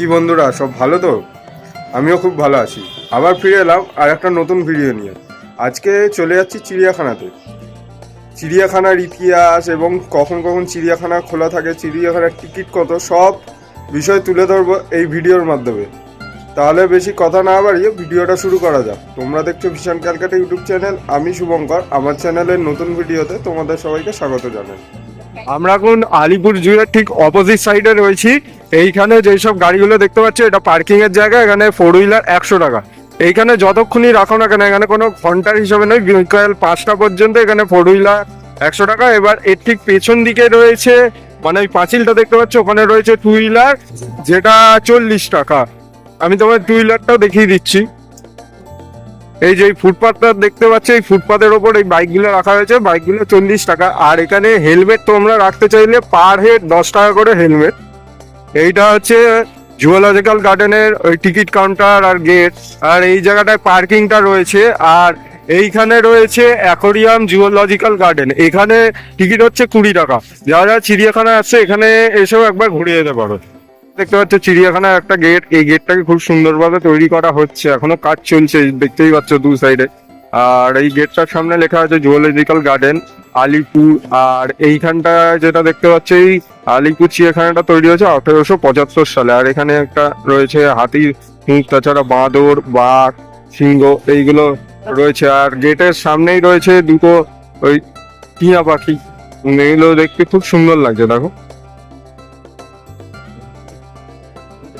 কি বন্ধুরা, সব ভালো তো? আমিও খুব ভালো আছি। আবার ফিরে এলাম আর একটা নতুন ভিডিও নিয়ে। আজকে চলে যাচ্ছি চিড়িয়াখানাতে। চিড়িয়াখানার ইতিহাস এবং কখন কখন চিড়িয়াখানা খোলা থাকে, চিড়িয়াখানার টিকিট কত, সব বিষয় তুলে ধরবো এই ভিডিওর মাধ্যমে। তাহলে বেশি কথা না বাড়িয়ে ভিডিওটা শুরু করা যাক। তোমরা দেখছ ভীষণ ক্যালকাটা ইউটিউব চ্যানেল। আমি শুভঙ্কর। আমার চ্যানেলের নতুন ভিডিওতে তোমাদের সবাইকে স্বাগত জানাই। আমরা এখন আলিপুর জুড়ে ঠিক অপোজিট সাইডে রয়েছি। এইখানে যেসব গাড়িগুলো দেখতে পাচ্ছি, এটা পার্কিং এর জায়গা, এখানে ফোর হুইলার একশো টাকা। এইখানে যতক্ষণই রাখো না কেন, এখানে কোনো ঘণ্টার হিসাবে নয়, বিকাল পাঁচটা পর্যন্ত এখানে ফোর হুইলার একশো টাকা। এবার এর ঠিক পেছন দিকে রয়েছে মানে ওই পাঁচিলটা দেখতে পাচ্ছ, ওখানে রয়েছে টু হুইলার যেটা চল্লিশ টাকা। আমি তোমার টু হুইলারটাও দেখিয়ে দিচ্ছি। এই যে ফুটপাথটা দেখতে পাচ্ছ, এই ফুটপাথের ওপর এই বাইকগুলো রাখা হয়েছে বাইকগুলো চল্লিশ টাকা। আর এখানে হেলমেট তোমরা রাখতে চাইলে পার হেড দশ টাকা করে হেলমেট এইটা হচ্ছে জুওলজিক্যাল গার্ডেনের ওই টিকিট কাউন্টার আর গেট আর এই জায়গাটায় পার্কিংটা রয়েছে। আর এইখানে রয়েছে অ্যাকোরিয়াম জুওলজিক্যাল গার্ডেন এখানে টিকিট হচ্ছে কুড়ি টাকা। যারা যারা চিড়িয়াখানা আসছে, এখানে এসেও একবার ঘুরে যেতে পারো। দেখতে পাচ্ছ চিড়িয়াখানার একটা গেট এই গেটটাকে খুব সুন্দরভাবে তৈরি করা হচ্ছে। এখনও কাজ চলছে, দেখতেই পাচ্ছ, দু সাইডে আর এই গেটটার সামনে লেখা আছে জুওলজিক্যাল গার্ডেন আলিপুর। আর এইখানটা যেটা দেখতে পাচ্ছ, এই আলিপুর চিড়িয়াখানাটা তৈরি হয়েছে আঠেরোশো পঁচাত্তর সালে। আর এখানে একটা রয়েছে হাতির তাছাড়া বাঁদর, বাঘ, সিংহ এইগুলো রয়েছে। আর গেটের সামনেই রয়েছে দুটো ওই টিয়া পাখি। এগুলো দেখতে খুব সুন্দর লাগছে, দেখো।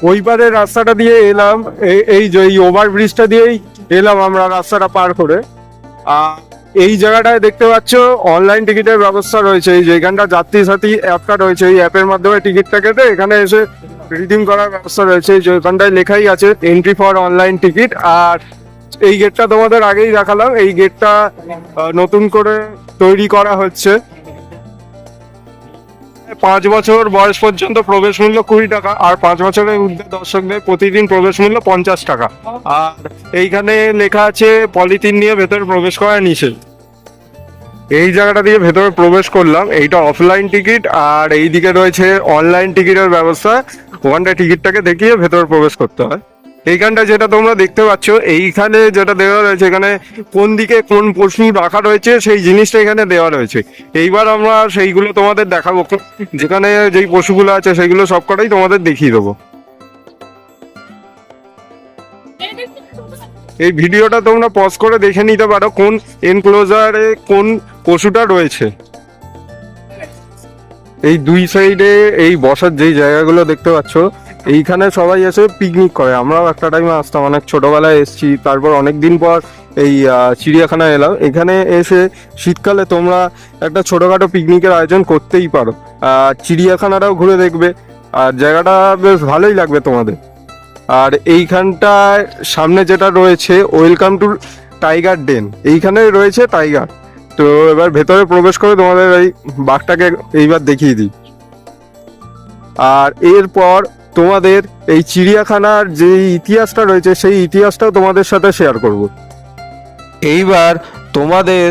ওই পারের রাস্তাটা দিয়ে এলাম এই যে এই ওভার ব্রিজটা দিয়েই এলাম আমরা রাস্তাটা পার করে। আর এই জায়গাটায় দেখতে পাচ্ছ অনলাইন টিকিটের ব্যবস্থা রয়েছে। এই যে এখানটা যাত্রী সাথী অ্যাপটা রয়েছে, এই অ্যাপের মাধ্যমে টিকিটটা কেটে এখানে এসে রিডিম করার ব্যবস্থা রয়েছে। এই যে লেখাই আছে এন্ট্রি ফর অনলাইন টিকিট আর এই গেটটা তোমাদের আগেই দেখালাম। এই গেটটা নতুন করে তৈরি করা হচ্ছে। পাঁচ বছর বয়স পর্যন্ত প্রবেশ মূল্য কুড়ি টাকা, আর পাঁচ বছরের ঊর্ধ্বে দর্শকদের প্রতিদিন প্রবেশ মূল্য পঞ্চাশ টাকা। আর এইখানে লেখা আছে, পলিথিন নিয়ে ভেতরে প্রবেশ করা নিষেধ। এই জায়গাটা দিয়ে ভেতরে প্রবেশ করলাম, এইটা অফলাইন টিকিট আর এইদিকে রয়েছে অনলাইন টিকিটের ব্যবস্থা। ওখানটা টিকিটটাকে দেখিয়ে ভেতরে প্রবেশ করতে হয়। এইখানটা যেটা তোমরা দেখতে পাচ্ছ, এইখানে যেটা দেওয়া রয়েছে, এখানে কোন দিকে কোন পশু রাখা রয়েছে, সেই জিনিসটা এখানে দেওয়া রয়েছে। এইবার আমরা সেইগুলো তোমাদের দেখাবো। যেখানে যেই পশুগুলো আছে সেগুলো সবকটাই তোমাদের দেখিয়ে দেবো। এই ভিডিওটা তোমরা পজ করে দেখে নিতে পারো, কোন এনক্লোজারে কোন পশুটা রয়েছে। এই দুই সাইডে এই বসার যেই জায়গাগুলো দেখতে পাচ্ছ এইখানে সবাই এসে পিকনিক করে। আমরাও একটা টাইমে আসতাম অনেক ছোটবেলায় এসেছি। তারপর অনেক দিন পর এই আহ, চিড়িয়াখানায় এলাম। এখানে এসে শীতকালে তোমরা একটা ছোটখাটো পিকনিকের আয়োজন করতেই পারো। আর চিড়িয়াখানাটাও ঘুরে দেখবে। আর জায়গাটা বেশ ভালোই লাগবে তোমাদের। আর এইখানটায় সামনে যেটা রয়েছে ওয়েলকাম টু টাইগার ডেন এইখানে রয়েছে টাইগার তো এবার ভেতরে প্রবেশ করে তোমাদের এই বাঘটাকে এইবার দেখিয়ে দিই। আর এরপর তোমাদের এই চিড়িয়াখানার যে ইতিহাসটা রয়েছে সেই ইতিহাসটাও তোমাদের সাথে শেয়ার করব। এইবার তোমাদের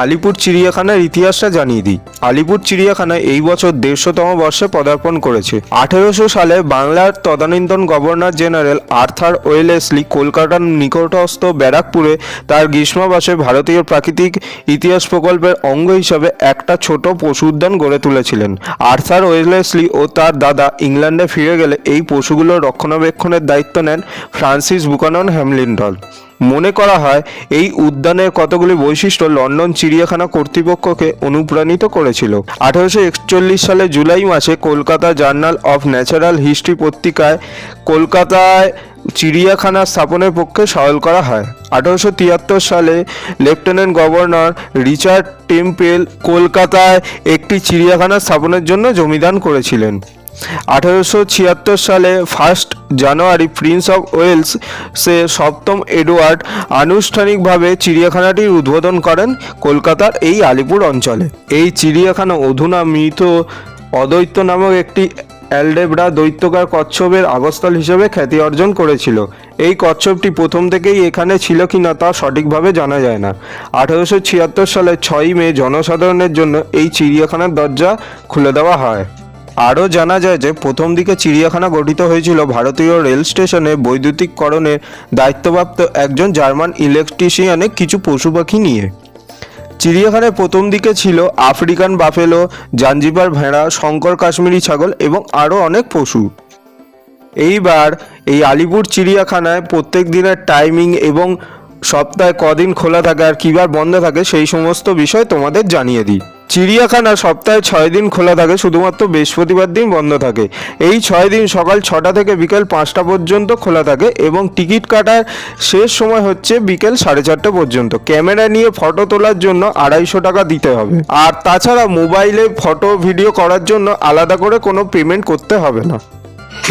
আলিপুর চিড়িয়াখানার ইতিহাসটা জানিয়ে দিই। আলিপুর চিড়িয়াখানা এই বছর দেড়শোতম বর্ষে পদার্পণ করেছে। আঠেরোশো সালে বাংলার তদানীন্তন গভর্নর জেনারেল আর্থার ওয়েলেসলি কলকাতার নিকটস্থ ব্যারাকপুরে তার গ্রীষ্মাবাসে ভারতীয় প্রাকৃতিক ইতিহাস প্রকল্পের অঙ্গ হিসাবে একটা ছোট পশু উদ্যান গড়ে তুলেছিলেন। আর্থার ওয়েলেসলি ও তার দাদা ইংল্যান্ডে ফিরে গেলে এই পশুগুলোর রক্ষণাবেক্ষণের দায়িত্ব নেন ফ্রান্সিস বুকানন হ্যামলিন্টন মনে করা হয়, এই উদ্যানের কতগুলি বৈশিষ্ট্য লন্ডন চিড়িয়াখানা কর্তৃপক্ষকে অনুপ্রাণিত করেছিল। আঠারোশো একচল্লিশ সালে জুলাই মাসে Kolkata journal of natural history পত্রিকায় কলকাতায় চিড়িয়াখানা স্থাপনের পক্ষে সহায়ল করা হয়। আঠারোশো তিয়াত্তর সালে লেফটেন্যান্ট গভর্নর রিচার্ড টেম্পেল কলকাতায় একটি চিড়িয়াখানা স্থাপনের জন্য জমিদান করেছিলেন। আঠারোশো ছিয়াত্তর সালে first January Prince of Wales সে সপ্তম এডওয়ার্ড আনুষ্ঠানিকভাবে চিড়িয়াখানাটির উদ্বোধন করেন কলকাতার এই আলিপুর অঞ্চলে। এই চিড়িয়াখানা অধুনা মৃত অদ্বৈত নামক একটি অ্যালডেব্রা দৈত্যকার কচ্ছপের আগস্থল হিসেবে খ্যাতি অর্জন করেছিল। এই কচ্ছপটি প্রথম থেকেই এখানে ছিল কিনা তা সঠিকভাবে জানা যায় না। আঠারোশো ছিয়াত্তর সালে ছয়ই মে জনসাধারণের জন্য এই চিড়িয়াখানার দরজা খুলে দেওয়া হয়। আরও জানা যায় যে, প্রথম দিকে চিড়িয়াখানা গঠিত হয়েছিল ভারতীয় রেল স্টেশনে। বৈদ্যুতিককরণের দায়িত্বপ্রাপ্ত একজন জার্মান ইলেকট্রিশিয়ানে কিছু পশু পাখি নিয়ে। চিড়িয়াখানায় প্রথম দিকে ছিল আফ্রিকান বাফেলো, জাঞ্জিবার ভেড়া, শঙ্কর কাশ্মীরি ছাগল এবং আরও অনেক পশু। এইবার এই আলিপুর চিড়িয়াখানায় প্রত্যেক দিনের টাইমিং এবং সপ্তাহে কদিন খোলা থাকে আর কিবার বন্ধ থাকে সেই সমস্ত বিষয় তোমাদের জানিয়ে দিই। চিড়িয়াখানা সপ্তাহে ছয় দিন খোলা থাকে, শুধুমাত্র বৃহস্পতিবার দিন বন্ধ থাকে। এই ছয় দিন সকাল ছটা থেকে বিকেল পাঁচটা পর্যন্ত খোলা থাকে এবং টিকিট কাটার শেষ সময় হচ্ছে বিকেল সাড়ে চারটে পর্যন্ত। ক্যামেরা নিয়ে ফটো তোলার জন্য আড়াইশো টাকা দিতে হবে। আর তাছাড়া মোবাইলে ফটো, ভিডিও করার জন্য আলাদা করে কোনো পেমেন্ট করতে হবে না।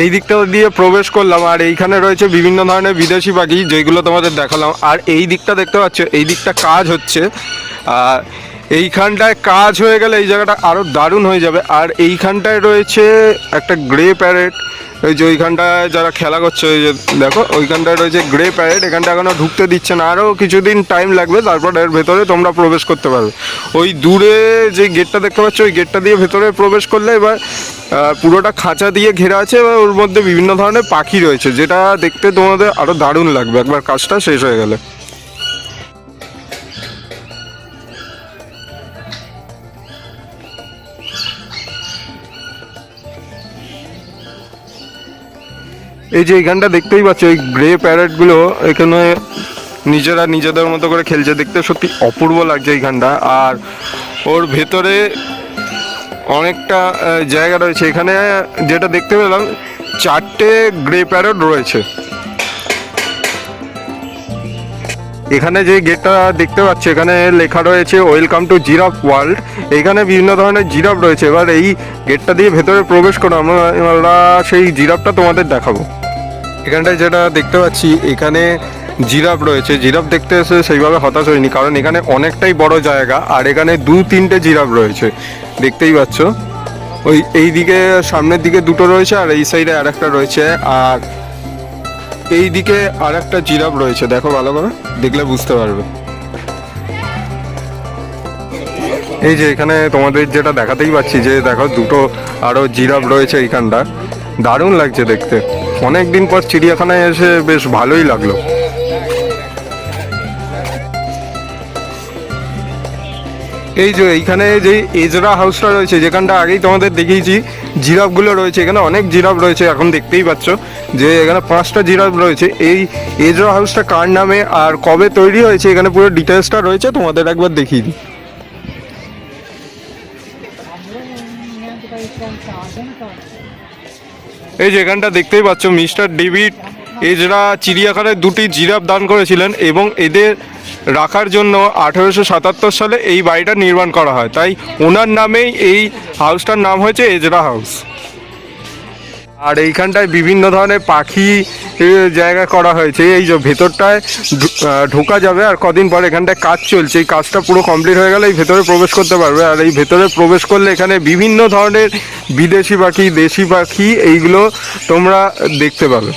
এই দিকটা দিয়ে প্রবেশ করলাম, আর এইখানে রয়েছে বিভিন্ন ধরনের বিদেশি পাখি যেগুলো তোমাদের দেখালাম। আর এই দিকটা দেখতে পাচ্ছ, এই দিকটা কাজ হচ্ছে এইখানটায় কাজ হয়ে গেলে এই জায়গাটা আরও দারুণ হয়ে যাবে। আর এইখানটায় রয়েছে একটা গ্রে প্যারেড ওই যে ওইখানটায় যারা খেলা করছে ওই যে দেখো, ওইখানটায় রয়েছে গ্রে প্যারেড এখানটা এখনও ঢুকতে দিচ্ছে না। আরও কিছুদিন টাইম লাগবে, তারপর এর ভেতরে তোমরা প্রবেশ করতে পারবে। ওই দূরে যে গেটটা দেখতে পাচ্ছ, ওই গেটটা দিয়ে ভেতরে প্রবেশ করলে এবার পুরোটা খাঁচা দিয়ে ঘেরা আছে, এবার ওর মধ্যে বিভিন্ন ধরনের পাখি রয়েছে, যেটা দেখতে তোমাদের আরও দারুণ লাগবে। একবার কাজটা শেষ হয়ে গেলে। এই যে এইখানটা দেখতেই পাচ্ছ, এই গ্রে প্যারেটগুলো এখানে নিজেরা নিজেদের মতো করে খেলছে। দেখতে সত্যি অপূর্ব লাগছে এইখানটা। আর ওর ভেতরে অনেকটা জায়গা রয়েছে। এখানে যেটা দেখতে পেলাম, চারটে গ্রে প্যারেট রয়েছে। এখানে যে গেটটা দেখতে পাচ্ছি, এখানে লেখা রয়েছে ওয়েলকাম টু জিরাফ ওয়ার্ল্ড এখানে বিভিন্ন ধরনের জিরাফ রয়েছে। এবার এই গেটটা দিয়ে ভেতরে প্রবেশ করো আমরা আমরা সেই জিরাফটা তোমাদের দেখাবো। এখানটায় যেটা দেখতে পাচ্ছি, এখানে জিরাফ রয়েছে। জিরাফ দেখতে এসে সেইভাবে হতাশ হয়নি, কারণ এখানে অনেকটাই বড় জায়গা, আর এখানে দু তিনটে জিরাফ রয়েছে। দেখতেই পাচ্ছ? ওই এই দিকে, সামনের দিকে দুটো রয়েছে, আর এই সাইডে আর একটা রয়েছে, আর এই দিকে আর একটা জিরাফ রয়েছে। দেখো ভালো করে, দেখলে বুঝতে পারবে। এই যে এখানে তোমাদের যেটা দেখাতেই পাচ্ছি, যে দেখো দুটো আরও জিরাফ রয়েছে এইখানটা দারুণ লাগছে দেখতে। অনেক দিন পর চিড়িয়াখানায় এসে বেশ ভালোই লাগল। এই যে এইখানে যে এজরা হাউসটা রয়েছে, যেখানটা আগেই তোমাদের দেখিয়েছি, জিরাফগুলো রয়েছে, এখানে অনেক জিরাফ রয়েছে, এখন দেখতেই পাচ্ছ যে এখানে পাঁচটা জিরাফ রয়েছে। এই এজরা হাউসটা কার নামে আর কবে তৈরি হয়েছে, এখানে পুরো ডিটেলসটা রয়েছে, তোমাদের একবার দেখিয়ে দিই। এই যেখানটা দেখতেই পাচ্ছ, মিস্টার ডেভিড এজরা চিড়িয়াখানায় দুটি জিরাফ দান করেছিলেন এবং এদের রাখার জন্য আঠেরোশো সাতাত্তর সালে এই বাড়িটা নির্মাণ করা হয়। তাই ওনার নামেই এই হাউসটার নাম হয়েছে এজরা হাউস আর এইখানটায় বিভিন্ন ধরনের পাখি জায়গা করা হয়েছে। এই যে ভেতরটায় ঢোকা যাবে আর কদিন পর এখানটায় কাজ চলছে। এই কাজটা পুরো কমপ্লিট হয়ে গেলে এই ভেতরে প্রবেশ করতে পারবে। আর এই ভেতরে প্রবেশ করলে এখানে বিভিন্ন ধরনের বিদেশি পাখি, দেশি পাখি, এইগুলো তোমরা দেখতে পাবে।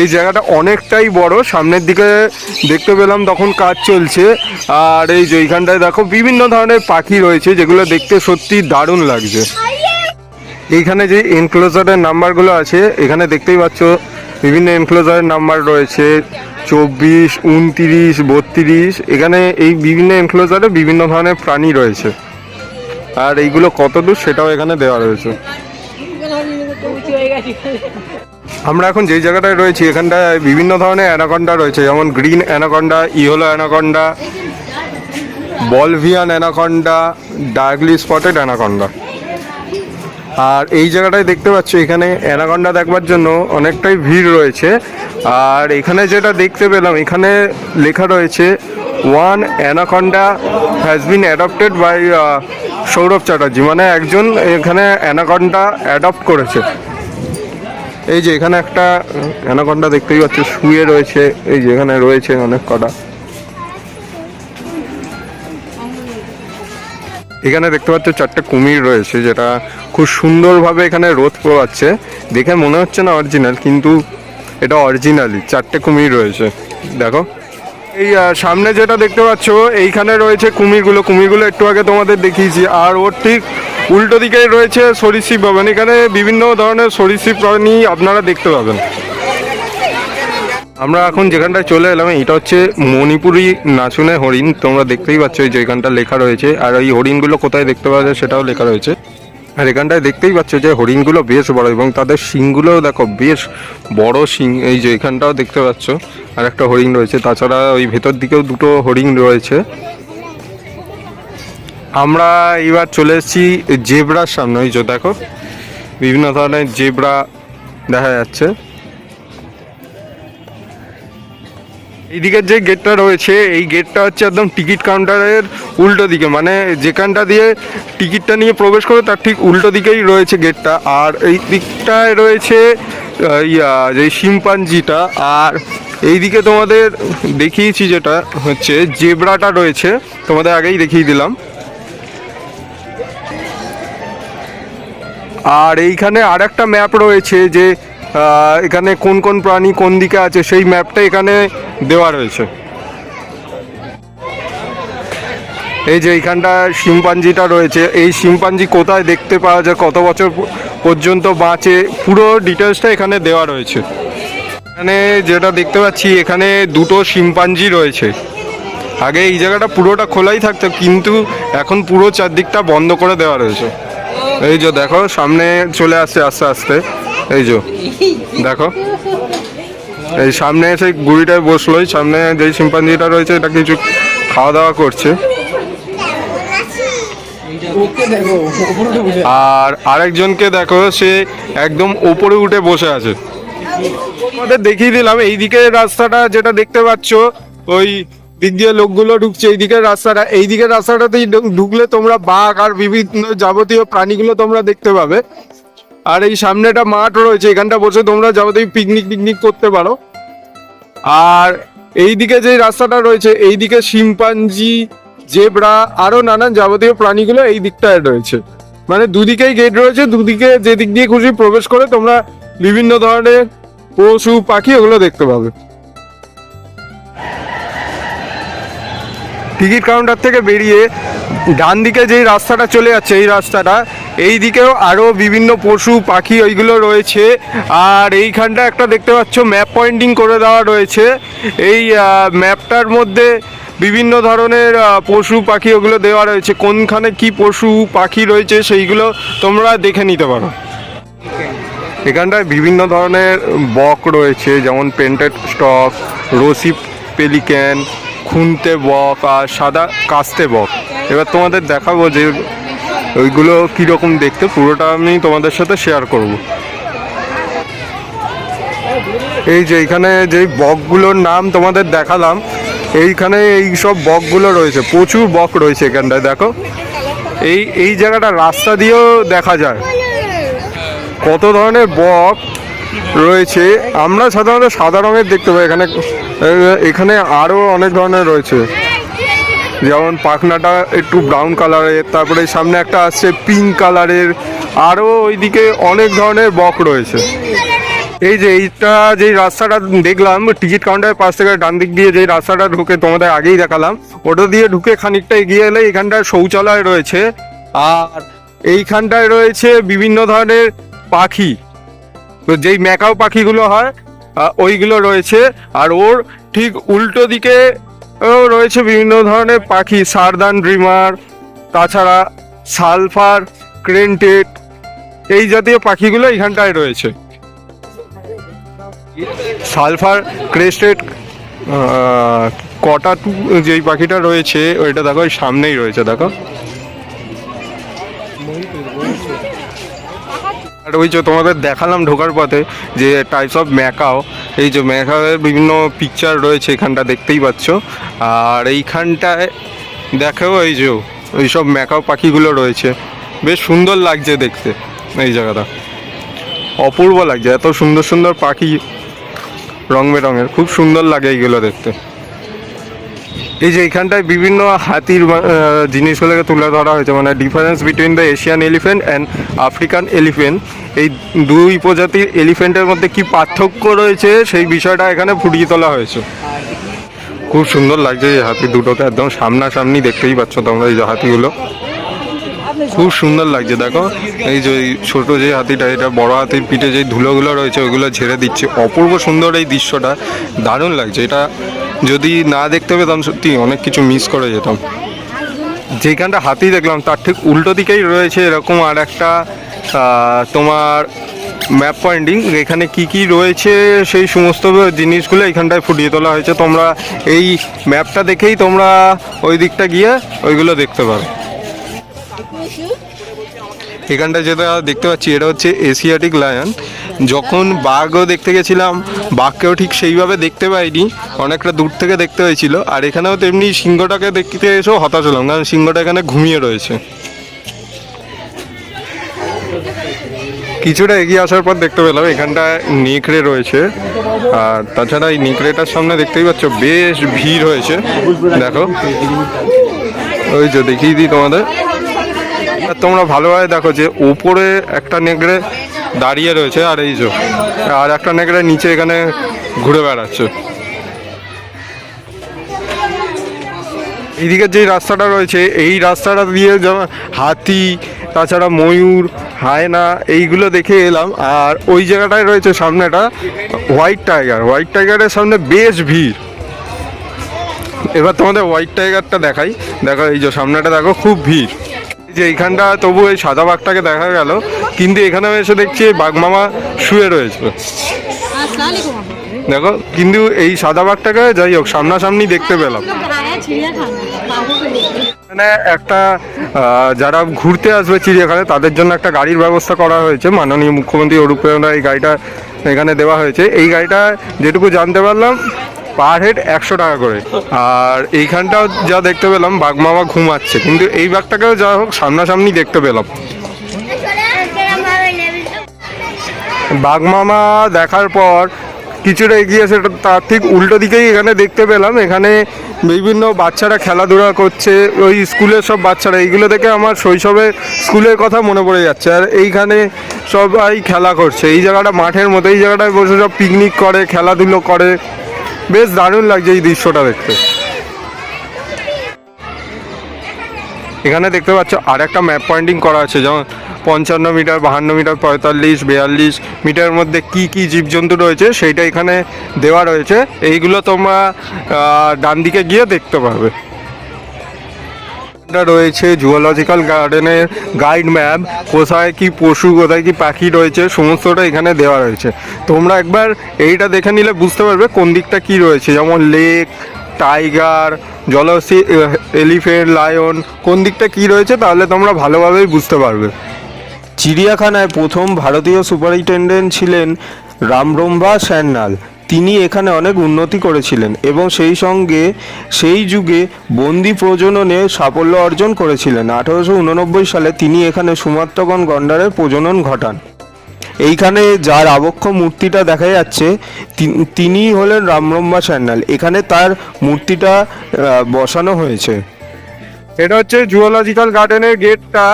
এই জায়গাটা অনেকটাই বড়। সামনের দিকে দেখতে পেলাম তখন কাজ চলছে। আর এই যে এইখানটায় দেখো বিভিন্ন ধরনের পাখি রয়েছে, যেগুলো দেখতে সত্যি দারুণ লাগছে। এইখানে যে এনক্লোজারের নাম্বারগুলো আছে, এখানে দেখতেই পাচ্ছ বিভিন্ন এনক্লোজারের নাম্বার রয়েছে। চব্বিশ, উনতিরিশ, বত্রিশ, এখানে এই বিভিন্ন এনক্লোজারে বিভিন্ন ধরনের প্রাণী রয়েছে। আর এইগুলো কত দূর সেটাও এখানে দেওয়া রয়েছে। আমরা এখন যেই জায়গাটায় রয়েছি, এখানটায় বিভিন্ন ধরনের অ্যানাকন্ডা রয়েছে, যেমন green anaconda, yellow anaconda, Bolivian anaconda, darkly spotted anaconda. আর এই জায়গাটায় দেখতে পাচ্ছ, এখানে অ্যানাকন্ডা দেখবার জন্য অনেকটাই ভিড় রয়েছে। আর এখানে যেটা দেখতে পেলাম, এখানে লেখা রয়েছে one anaconda has been adopted by Sourav Chatterjee. মানে একজন এখানে অ্যানাকন্ডা অ্যাডপ্ট করেছে। এই যে এখানে একটা অ্যানাকন্ডা দেখতেই পাচ্ছ, শুয়ে রয়েছে। এই যে এখানে রয়েছে অনেক কটা। এখানে দেখতে পাচ্ছ চারটে কুমির রয়েছে যেটা খুব সুন্দরভাবে এখানে রোদ পোয়াচ্ছে দেখে মনে হচ্ছে না অরিজিনাল কিন্তু এটা অরিজিনালি চারটে কুমির রয়েছে। দেখো। এই সামনে যেটা দেখতে পাচ্ছ, এইখানে রয়েছে কুমিরগুলো। কুমিরগুলো একটু আগে তোমাদের দেখিয়েছি। আর ওর ঠিক উল্টো দিকে রয়েছে সরীসৃপ ভবন। এখানে বিভিন্ন ধরনের সরীসৃপ প্রাণী আপনারা দেখতে পাবেন। আমরা এখন যেখানটায় চলে এলাম, এটা হচ্ছে মণিপুরি নাচুনে হরিণ। তোমরা দেখতেই পাচ্ছ এই যে এখানটা লেখা রয়েছে। আর এই হরিণগুলো কোথায় দেখতে পাওয়া যায় সেটাও লেখা রয়েছে। আর এখানটায় দেখতেই পাচ্ছ যে হরিণগুলো বেশ বড় এবং তাদের শিংগুলোও দেখো বেশ বড় শিং, এই যে এখানটাও দেখতে পাচ্ছ। আর একটা হরিণ রয়েছে। তাছাড়া ওই ভেতর দিকেও দুটো হরিণ রয়েছে। আমরা এবার চলে এসেছি জেব্রার সামনে। ওই যে দেখো, বিভিন্ন ধরনের জেব্রা দেখা যাচ্ছে। এইদিকের যে গেটটা রয়েছে, এই গেটটা হচ্ছে একদম টিকিট কাউন্টারের উল্টো দিকে। মানে যেখানটা দিয়ে টিকিটটা নিয়ে প্রবেশ করে তার ঠিক উল্টো দিকেই রয়েছে গেটটা আর এই দিকটায় রয়েছে ইয়া, যে শিম্পাঞ্জিটা। আর এইদিকে তোমাদের দেখিয়েছি যেটা হচ্ছে, জেব্রাটা রয়েছে। তোমাদের আগেই দেখিয়ে দিলাম। আর এইখানে আর একটা ম্যাপ রয়েছে যে এখানে কোন কোন প্রাণী কোন দিকে আছে সেই ম্যাপটা এখানে দেওয়া রয়েছে। এই যে এইখানটা শিম্পাঞ্জিটা রয়েছে। এই শিম্পাঞ্জি কোথায় দেখতে পাওয়া যায়? কত বছর পর্যন্ত বাঁচে? পুরো ডিটেলসটা এখানে দেওয়া রয়েছে। এখানে যেটা দেখতে পাচ্ছি, এখানে দুটো শিম্পাঞ্জি রয়েছে। আগে এই জায়গাটা পুরোটা খোলাই থাকতো, কিন্তু এখন পুরো চারদিকটা বন্ধ করে দেওয়া রয়েছে। এই যে দেখো, সামনে চলে আসছে আস্তে আস্তে। এই যে, দেখো। এই সামনে এসে গুড়িটায় বসলোই, সামনে যেই শিম্পাঞ্জিটা রয়েছে, এটা কিছু খাওয়া দাওয়া করছে। আর আরেকজনকে দেখো, সে একদম ওপরে উঠে বসে আছে। আমাদের দেখিয়ে দিলাম এই দিকের রাস্তাটা যেটা দেখতে পাচ্ছ, ওই দিক দিয়ে লোকগুলো ঢুকছে এই দিকের রাস্তাটা। এই দিকের রাস্তাটাতেই ঢুকলে তোমরা বাঘ আর বিভিন্ন যাবতীয় প্রাণীগুলো তোমরা দেখতে পাবে। আর এই সামনে একটা মাঠ রয়েছে, এখানটা বসে তোমরা যাবতীয় পিকনিক পিকনিক করতে পারো। আর এই দিকে যে রাস্তাটা রয়েছে এই দিকে শিম্পাঞ্জি, জেব্রা, আরও নানান যাবতীয় প্রাণীগুলো এই দিকটায় রয়েছে। মানে দুদিকেই গেট রয়েছে, দুদিকে যে দিক দিয়ে খুশি প্রবেশ করে তোমরা বিভিন্ন ধরনের পশু, পাখি ওগুলো দেখতে পাবে। টিকিট কাউন্টার থেকে বেরিয়ে ডান দিকে যেই রাস্তাটা চলে যাচ্ছে, এই রাস্তাটা, এই দিকেও আরও বিভিন্ন পশু, পাখি ওইগুলো রয়েছে। আর এইখানটা একটা দেখতে পাচ্ছ ম্যাপ পয়েন্টিং করে দেওয়া রয়েছে। এই ম্যাপটার মধ্যে বিভিন্ন ধরনের পশু, পাখি ওগুলো দেওয়া রয়েছে। কোনখানে কি পশু, পাখি রয়েছে সেইগুলো তোমরা দেখে নিতে পারো। এখানটায় বিভিন্ন ধরনের বক রয়েছে, যেমন পেন্টেড স্টক রসি পেলিক্যান খুনতে বক আর সাদা কাস্তে বক। এবার তোমাদের দেখাবো যে ওইগুলো কীরকম দেখতে, পুরোটা আমি তোমাদের সাথে শেয়ার করব। এই যে এইখানে যে বকগুলোর নাম তোমাদের দেখালাম, এইখানে এই সব বকগুলো রয়েছে, প্রচুর বক রয়েছে এখানটায়, দেখো। এই এই জায়গাটা রাস্তা দিয়েও দেখা যায়। কত ধরনের বক রয়েছে। আমরা সাধারণত সাদা রঙের দেখতে পাই। এখানে এখানে আরও অনেক ধরনের রয়েছে। যেমন পাখনাটা একটু ব্রাউন কালারের তারপরে সামনে একটা আসছে পিঙ্ক কালারের আরও ওইদিকে অনেক ধরনের বক রয়েছে। এই যে এইটা যেই রাস্তাটা দেখলাম টিকিট কাউন্টারের পাশ থেকে ডান দিক দিয়ে যেই রাস্তাটা ঢুকে তোমাদের আগেই দেখালাম, ওটা দিয়ে ঢুকে খানিকটা এগিয়ে এলে এখানটায় শৌচালয় রয়েছে। আর এইখানটায় রয়েছে বিভিন্ন ধরনের পাখি। তো যেই ম্যাকাও পাখিগুলো হয় ওইগুলো রয়েছে। আর ওর ঠিক উল্টো দিকে রয়েছে বিভিন্ন ধরনের পাখি, সারদান ড্রিমার, তাছাড়া সালফার, ক্রেন্টেড, এই জাতীয় পাখিগুলো এখানটায় রয়েছে। সালফার ক্রেস্টেড কটা যেই পাখিটা রয়েছে, ওইটা দেখো সামনেই রয়েছে, দেখো। আর ওই যে তোমাদের দেখালাম ঢোকার পথে যে টাইপস অফ ম্যাকাও, এই যে ম্যাকাওয়ের বিভিন্ন পিকচার রয়েছে এখানটা দেখতেই পাচ্ছ। আর এইখানটায় দেখো এই যে ওই সব ম্যাকাও পাখিগুলো রয়েছে। বেশ সুন্দর লাগছে দেখতে এই জায়গাটা। অপূর্ব লাগছে, এত সুন্দর সুন্দর পাখি রং বেরঙের, খুব সুন্দর লাগে এইগুলো দেখতে। এই যে এখানটায় বিভিন্ন হাতির জিনিসগুলোকে তুলে ধরা হয়েছে মানে difference between the Asian elephant and African elephant এই দুই প্রজাতির এলিফেন্টের মধ্যে কি পার্থক্য রয়েছে, সেই বিষয়টা এখানে ফুটিয়ে তোলা হয়েছে। খুব সুন্দর লাগছে এই হাতি দুটোকে একদম সামনাসামনি দেখতেই পাচ্ছ তোমরা এই যে হাতিগুলো। খুব সুন্দর লাগছে, দেখো। এই যে ছোট যে হাতিটা, এটা বড় হাতির পিঠে যে ধুলোগুলো রয়েছে ওইগুলো ঝেড়ে দিচ্ছে। অপূর্ব সুন্দর এই দৃশ্যটা। দারুণ লাগছে। এটা যদি না দেখতে পেতাম সত্যি অনেক কিছু মিস করে যেতাম। যেখানটা হাতেই দেখলাম, তার ঠিক উল্টো দিকেই রয়েছে এরকম আর একটা তোমার ম্যাপ পয়েন্টিং এখানে কি কি রয়েছে, সেই সমস্ত জিনিসগুলো এখানটায় ফুটিয়ে তোলা হয়েছে। তোমরা এই ম্যাপটা দেখেই তোমরা ওই দিকটা গিয়ে ওইগুলো দেখতে পারো। এখানটা যেটা দেখতে পাচ্ছি, এটা হচ্ছে এশিয়াটিক লায়ন যখন বাঘও দেখতে গেছিলাম, বাঘকেও ঠিক সেইভাবে দেখতে পাইনি, অনেকটা দূর থেকে দেখতে হয়েছিল, আর এখানেও তেমনি সিংহটাকে দেখতে এসেও হতাশ হলাম, কারণ সিংহটা এখানে ঘুমিয়ে রয়েছে। কিছুটা এগিয়ে আসার পর দেখতে পেলাম, এখানটায় নেকড়ে রয়েছে, আর তাছাড়া এই নেকড়েটার সামনে দেখতেই পাচ্ছ, বেশ ভিড় হয়েছে, দেখো। ওই যে দেখিয়ে দিই তোমাদের। তোমরা ভালোভাবে দেখো যে, ওপরে একটা নেকড়ে দাঁড়িয়ে রয়েছে আর এই যে, আর একটা নেকড়ে নিচে এখানে ঘুরে বেড়াচ্ছে। এইদিকে যে রাস্তাটা রয়েছে, এই রাস্তাটা দিয়ে যেমন হাতি, তাছাড়া ময়ূর, হায়না, এইগুলো দেখে এলাম। আর ওই জায়গাটায় রয়েছে সামনেটা হোয়াইট টাইগার। হোয়াইট টাইগারের সামনে বেশ ভিড়। এবার তোমাদের হোয়াইট টাইগারটা দেখাই। দেখো এই যে সামনেটা, দেখো, খুব ভিড়। যে এইখানটা তবু এই সাদা বাঘটাকে দেখা গেল, কিন্তু এখানে এসে দেখছি এই বাঘ মামা শুয়ে রয়েছে। দেখো, কিন্তু এই সাদা বাঘটাকে যাই হোক, সামনাসামনি দেখতে পেলাম। এখানে একটা যারা ঘুরতে আসবে চিড়িয়াখানায়, তাদের জন্য একটা গাড়ির ব্যবস্থা করা হয়েছে। মাননীয় মুখ্যমন্ত্রী অরূপ এই গাড়িটা এখানে দেওয়া হয়েছে। এই গাড়িটা যেটুকু জানতে পারলাম পার হেড একশো টাকা করে। আর এইখানটাও যা দেখতে পেলাম বাঘমামা ঘুমাচ্ছে। কিন্তু এই বাঘটাকেও যা হোক, সামনাসামনি দেখতে পেলাম। বাঘমামা দেখার পর কিছুটা এগিয়ে সেটা তার ঠিক উল্টো দিকেই এখানে দেখতে পেলাম। এখানে বিভিন্ন বাচ্চারা খেলাধুলা করছে, ওই স্কুলের সব বাচ্চারা। এইগুলো দেখে আমার শৈশবে স্কুলের কথা মনে পড়ে যাচ্ছে। আর এইখানে সবাই খেলা করছে। এই জায়গাটা মাঠের মতো। এই জায়গাটায় বসে সব পিকনিক করে, খেলাধুলো করে। বেশ দারুণ লাগছে এই দৃশ্যটা দেখতে। এখানে দেখতে পাচ্ছ আর একটা ম্যাপ পয়েন্টিং করা আছে, যেমন পঞ্চান্ন মিটার, বাহান্ন মিটার, পঁয়তাল্লিশ, বিয়াল্লিশ মিটার মধ্যে কি কি জীবজন্তু রয়েছে সেইটা এখানে দেওয়া রয়েছে। এইগুলো তোমরা ডান দিকে গিয়ে দেখতে এটা রয়েছে জুওলজিক্যাল গার্ডেনের গাইড ম্যাপ কোথায় কি পশু, কোথায় কি পাখি রয়েছে, সমস্তটা এখানে দেওয়া রয়েছে। তোমরা একবার এইটা দেখে নিলে বুঝতে পারবে কোন দিকটা কি রয়েছে। যেমন লেক টাইগার জলসি এলিফেন্ট লায়ন কোন দিকটা কি রয়েছে তাহলে তোমরা ভালোভাবেই বুঝতে পারবে। চিড়িয়াখানায় প্রথম ভারতীয় সুপারিনটেন্ডেন্ট ছিলেন রামব্রহ্মা স্যান্নাল তিনি এখানে অনেক উন্নতি করেছিলেন এবং সেই সঙ্গে সেই যুগে বন্দি প্রজননে সাফল্য অর্জন করেছিলেন। আঠারোশো উননব্বই সালে তিনি এখানে সুমাত্রগণ গন্ডারের প্রজনন ঘটান। এইখানে যার আবক্ষ মূর্তিটা দেখা যাচ্ছে, তিনি হলেন রামব্রহ্মা স্যান্নাল এখানে তার মূর্তিটা বসানো হয়েছে। এটা হচ্ছে জুওলজিক্যাল গার্ডেনের গেটটা।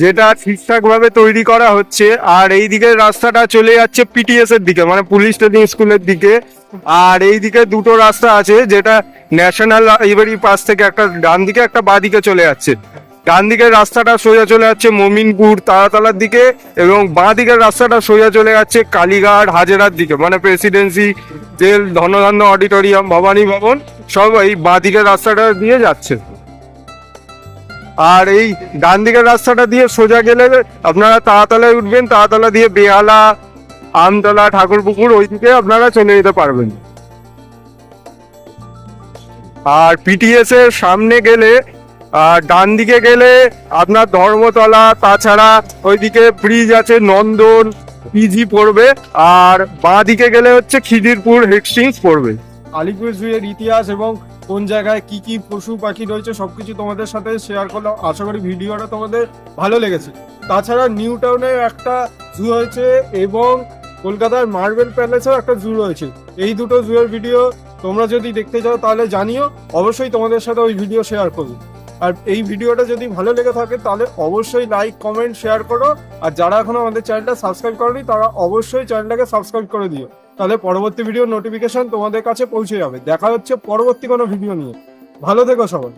যেটা ঠিকঠাক ভাবে তৈরি করা হচ্ছে, আর এই দিকের রাস্তাটা চলে যাচ্ছে পিটিএস এর দিকে মানে পুলিশ ট্রেনিং স্কুলের দিকে। আর এই দিকে দুটো রাস্তা আছে, যেটা ন্যাশনাল লাইব্রেরি পাশ থেকে একটা ডান দিকে, একটা বাঁ দিকে চলে যাচ্ছে। ডান দিকের রাস্তাটা সোজা চলে যাচ্ছে মমিনপুর তারাতলার দিকে, এবং বাঁ দিকের রাস্তাটা সোজা চলে যাচ্ছে কালীঘাট হাজেরার দিকে মানে Presidency jail, Dhanadhanya auditorium Bhabani Bhaban, সব এই বাঁ দিকের রাস্তাটা দিয়ে যাচ্ছে। আর এই ডান দিকের রাস্তাটা দিয়ে সোজা গেলে আপনারা তাড়াতলায় উঠবেন তাড়াতলা দিয়ে বেহালা, আমতলা, ঠাকুরপুকুর ওইদিকে আপনারা চলে যেতে পারবেন। আর পিটিএস এর সামনে গেলে, আর ডান দিকে গেলে আপনার ধর্মতলা, তাছাড়া ওইদিকে ব্রিজ আছে, নন্দন পিজি পড়বে, আর বাঁ দিকে গেলে হচ্ছে খিদিরপুর হেক্সটিংস পড়বে। আলিপুর জুয়ের ইতিহাস এবং কোন জায়গায় কি কি পশু পাখি রয়েছে সবকিছু তোমাদের সাথে শেয়ার করলাম। আশা করি ভিডিওটা তোমাদের ভালো লেগেছে। তাছাড়া নিউ টাউনে একটা জু হয়েছে এবং কলকাতার মার্বেল প্যালেসেও একটা জু রয়েছে। এই দুটো জুয়ের ভিডিও তোমরা যদি দেখতে চাও তাহলে জানিও, অবশ্যই তোমাদের সাথে ওই ভিডিও শেয়ার করব। আর এই ভিডিওটা যদি ভালো লেগে থাকে তাহলে অবশ্যই লাইক কমেন্ট শেয়ার করো। আর যারা এখনও আমাদের চ্যানেলটা সাবস্ক্রাইব করনি তারা অবশ্যই চ্যানেলটাকে সাবস্ক্রাইব করে দিও। তাহলে পরবর্তী ভিডিও নোটিফিকেশন তোমাদের কাছে পৌঁছে যাবে। দেখা হচ্ছে পরবর্তী কোনো ভিডিও নিয়ে। ভালো থেকো সবাই।